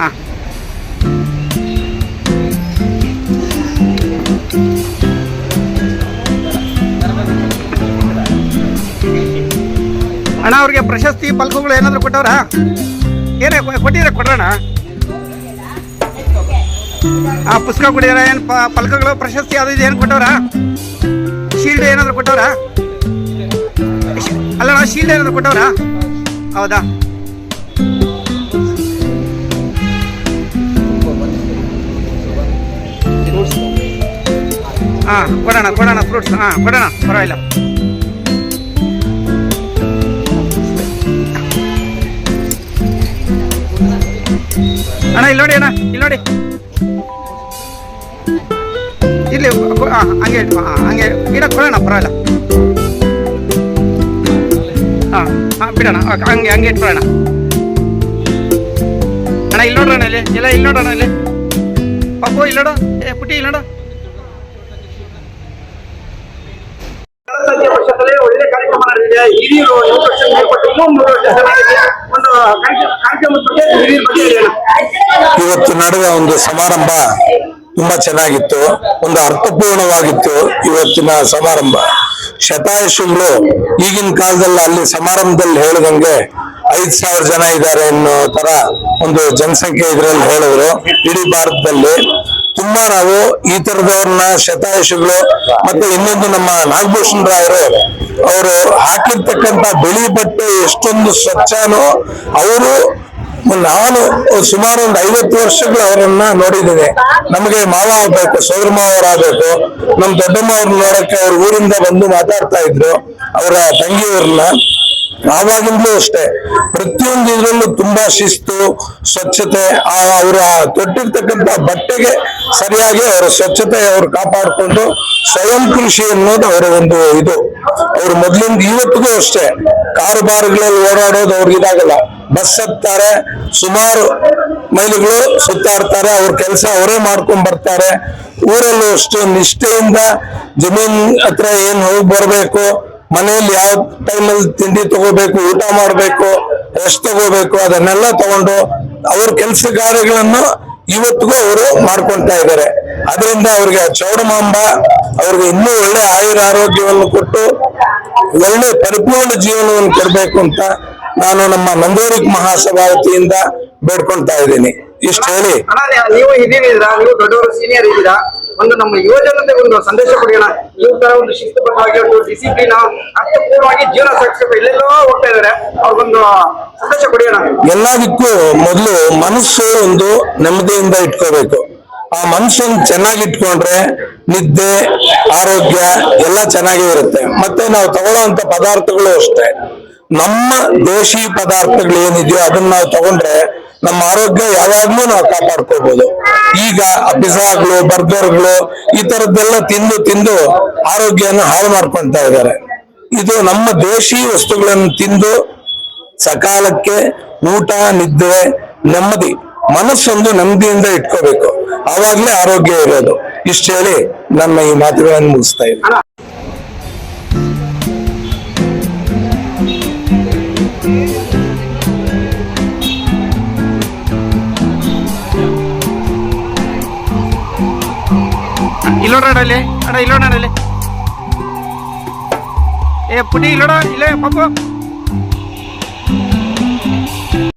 ಹಾಂ ಅಣ್ಣ, ಅವ್ರಿಗೆ ಪ್ರಶಸ್ತಿ ಪಲ್ಕಗಳು ಏನಾದರೂ ಕೊಟ್ಟವ್ರಾ? ಏನೇ ಕೊಟ್ಟಿದ್ರೆ ಕೊಡೋಣ. ಆ, ಪುಸ್ತಕ ಕೊಟ್ಟಿದಾರ ಏನು ಪಲ್ಕಗಳು ಪ್ರಶಸ್ತಿ ಅದು ಇದು ಏನು ಕೊಟ್ಟವ್ರಾ? ಶೀಲ್ಡ್ ಏನಾದರೂ ಕೊಟ್ಟವ್ರಾ? ಅಲ್ಲಣ್ಣ ಶೀಲ್ಡ್ ಏನಾದರೂ ಕೊಟ್ಟವ್ರಾ? ಹೌದಾ? ಹಾಂ ಕೊಡೋಣ ಕೊಡೋಣ ಫ್ರೂಟ್ಸ್ ಹಾಂ ಕೊಡೋಣ ಪರವಾಗಿಲ್ಲ ಅಣ್ಣ ಇಲ್ಲಿ ನೋಡಿ ಅಣ್ಣ ಇಲ್ಲಿ ನೋಡಿ ಇಲ್ಲಿ ಹಾಂ ಹಂಗೆ ಇಟ್ಟು ಹಾಂ ಹಂಗೆ ಗಿಡ ಕೊಡೋಣ ಪರವಾಗಿಲ್ಲ ಹಾಂ ಹಾಂ ಬಿಡೋಣ ಓಕೆ, ಹಂಗೆ ಹಂಗೆ ಇಟ್ಕೊಳ್ಳೋಣ ಅಣ್ಣ ಇಲ್ಲಿ ನೋಡ್ರಣ್ಣ ಇಲ್ಲಿ ಇಲ್ಲ ಇಲ್ಲಿ ನೋಡೋಣ ಇಲ್ಲಿ ಪಪ್ಪು ಇಲ್ಲಿ ನೋಡು ಏ ಪುಟ್ಟಿ ಇಲ್ಲಿ ನೋಡು ಹಿರಿಯರು ಇವತ್ತು ನಡೆದ ಒಂದು ಸಮಾರಂಭ ತುಂಬಾ ಚೆನ್ನಾಗಿತ್ತು. ಒಂದು ಅರ್ಥಪೂರ್ಣವಾಗಿತ್ತು ಇವತ್ತಿನ ಸಮಾರಂಭ. ಶತಾಯುಷಿಗಳು ಈಗಿನ ಕಾಲದಲ್ಲಿ ಅಲ್ಲಿ ಸಮಾರಂಭದಲ್ಲಿ ಹೇಳಿದಂಗೆ ಐದ್ ಸಾವಿರ ಜನ ಇದ್ದಾರೆ ಅನ್ನೋ ತರ ಒಂದು ಜನಸಂಖ್ಯೆ ಇದರಲ್ಲಿ ಹೇಳಿದ್ರು ಇಡೀ ಭಾರತದಲ್ಲಿ. ತುಂಬಾ ನಾವು ಈ ತರದವ್ರನ್ನ ಶತಾಯುಷಿಗಳು ಮತ್ತೆ ಇನ್ನೊಂದು ನಮ್ಮ ನಾಗಭೂಷಣ್ ರಾಯರು ಅವರು ಹಾಕಿರ್ತಕ್ಕಂತ ಬಿಳಿ ಬಟ್ಟೆ ಎಷ್ಟೊಂದು ಸ್ವಚ್ಛನೋ ಅವರು ನಾನು ಸುಮಾರು ಒಂದು ಐವತ್ತು ವರ್ಷಗಳು ಅವರನ್ನ ನೋಡಿದ್ದೀನಿ. ನಮಗೆ ಮಾವ ಆಗ್ಬೇಕು, ಸೋದರ ಮಾವರಾಗಬೇಕು ನಮ್ ದೊಡ್ಡಮ್ಮ ಅವ್ರನ್ನ ನೋಡಕ್ಕೆ ಅವ್ರ ಊರಿಂದ ಬಂದು ಮಾತಾಡ್ತಾ ಇದ್ರು. ಅವರ ತಂಗಿಯವ್ರನ್ನ. ಆವಾಗಿಂದಲೂ ಅಷ್ಟೇ. ಪ್ರತಿಯೊಂದು ಇದರಲ್ಲೂ ತುಂಬಾ ಶಿಸ್ತು, ಸ್ವಚ್ಛತೆ, ಆ ಅವರ ತೊಟ್ಟಿರ್ತಕ್ಕಂಥ ಬಟ್ಟೆಗೆ ಸರಿಯಾಗಿ ಅವರ ಸ್ವಚ್ಛತೆ ಅವರು ಕಾಪಾಡಿಕೊಂಡು ಸ್ವಯಂ ಕೃಷಿ ಅನ್ನೋದು ಅವರ ಒಂದು ಇದು. ಅವ್ರು ಮೊದ್ಲಿಂದ ಇವತ್ತಿಗೂ ಅಷ್ಟೇ. ಕಾರು ಬಾರುಗಳಲ್ಲಿ ಓಡಾಡೋದು ಅವ್ರಿಗೆ ಇದಾಗಲ್ಲ. ಬಸ್ ಹತ್ತಾರೆ, ಸುಮಾರು ಮೈಲಿಗಳು ಸುತ್ತಾಡ್ತಾರೆ, ಅವ್ರ ಕೆಲಸ ಅವರೇ ಮಾಡ್ಕೊಂಡ್ ಬರ್ತಾರೆ. ಊರಲ್ಲೂ ಅಷ್ಟು ನಿಷ್ಠೆಯಿಂದ ಜಮೀನ್ ಹತ್ರ ಏನ್ ಹೋಗಿ ಬರ್ಬೇಕು ಮನೆಯಲ್ಲಿ ಯಾವ ಟೈಮಲ್ಲಿ ತಿಂಡಿ ತಗೋಬೇಕು, ಊಟ ಮಾಡಬೇಕು ರೆಸ್ಟ್ ತಗೋಬೇಕು, ಅದನ್ನೆಲ್ಲ ತಗೊಂಡು ಅವ್ರ ಕೆಲಸ ಕಾರ್ಯಗಳನ್ನು ಇವತ್ತಿಗೂ ಅವರು ಮಾಡ್ಕೊಳ್ತಾ ಇದ್ದಾರೆ. ಅದರಿಂದ ಅವ್ರಿಗೆ ಚೌಡಮಾಂಬ ಅವ್ರಿಗೆ ಇನ್ನೂ ಒಳ್ಳೆ ಆಯುರ ಆರೋಗ್ಯವನ್ನು ಕೊಟ್ಟು ಒಳ್ಳೆ ಪರಿಪೂರ್ಣ ಜೀವನವನ್ನು ಕೊಡ್ಬೇಕು ಅಂತ ನಾನು ನಮ್ಮ ನಂದೂರಿಕ್ ಮಹಾಸಭಾ ವತಿಯಿಂದ ಬೇಡ್ಕೊಳ್ತಾ ಇದ್ದೀನಿ. ಇಷ್ಟು ಹೇಳಿ. ನೀವು ದೊಡ್ಡವರು ಸೀನಿಯರ್ ಇದ್ದೀರಾ? ಒಂದು ನಮ್ಮ ಯುವಜನತೆ ಒಂದು ಸಂದೇಶ ಕೊಡೋಣ. ನೀವು ತರ ಒಂದು ಶಿಸ್ತುಬದ್ಧವಾಗಿ ಒಂದು ಡಿಸಿಪ್ಲಿನ್ ಅರ್ಥಪೂರ್ಣವಾಗಿ ಜೀವನ ಸಾಗಿಸಬೇಕು. ಎಲ್ಲೆಲ್ಲೋ ಹೋಗ್ತಾ ಇದಾರೆ ಅವ್ರಿಗೊಂದು ಸಂದೇಶ ಕೊಡೋಣ. ಎಲ್ಲದಕ್ಕೂ ಮೊದಲು ಮನಸ್ಸು ಒಂದು ನೆಮ್ಮದಿಯಿಂದ ಇಟ್ಕೋಬೇಕು. ಆ ಮನ್ಸನ್ ಚೆನ್ನಾಗಿ ಇಟ್ಕೊಂಡ್ರೆ ನಿದ್ದೆ, ಆರೋಗ್ಯ ಎಲ್ಲ ಚೆನ್ನಾಗೇ ಇರುತ್ತೆ. ಮತ್ತೆ ನಾವು ತಗೊಳ್ಳೋಂತ ಪದಾರ್ಥಗಳು ಅಷ್ಟೇ. ನಮ್ಮ ದೇಶಿ ಪದಾರ್ಥಗಳು ಏನಿದೆಯೋ ಅದನ್ನ ನಾವು ತಗೊಂಡ್ರೆ ನಮ್ಮ ಆರೋಗ್ಯ ಯಾವಾಗ್ಲೂ ನಾವು ಕಾಪಾಡ್ಕೋಬಹುದು ಈಗ ಪಿಜ್ಜಾಗಳು ಬರ್ಗರ್ಗಳು ಈ ತರದ್ದೆಲ್ಲ ತಿಂದು ತಿಂದು ಆರೋಗ್ಯನ ಹಾಳು ಮಾಡ್ಕೊಂತ ಇದ್ದಾರೆ. ಇದು ನಮ್ಮ ದೇಶಿ ವಸ್ತುಗಳನ್ನು ತಿಂದು ಸಕಾಲಕ್ಕೆ ಊಟ, ನಿದ್ದೆ, ನೆಮ್ಮದಿ, ಮನಸ್ಸೊಂದು ನೆಮ್ಮದಿಯಿಂದ ಇಟ್ಕೋಬೇಕು. ಆವಾಗ್ಲೇ ಆರೋಗ್ಯ ಇರೋದು. ಇಷ್ಟು ಹೇಳಿ ನನ್ನ ಈ ಮಾತುಗಳನ್ನು ಮುಗಿಸ್ತಾ ಇದ್ದೀನಿ. ಅಣ್ಣ ಇಲ್ಲೋಡ ಅಲ್ಲಿ ಅಣ್ಣ ಇಲ್ಲೋಡ ಅಲ್ಲಿ ಏ ಪುಟಿ ಇಲ್ಲೋಡ ಇಲ್ಲೇ ಪಾಪು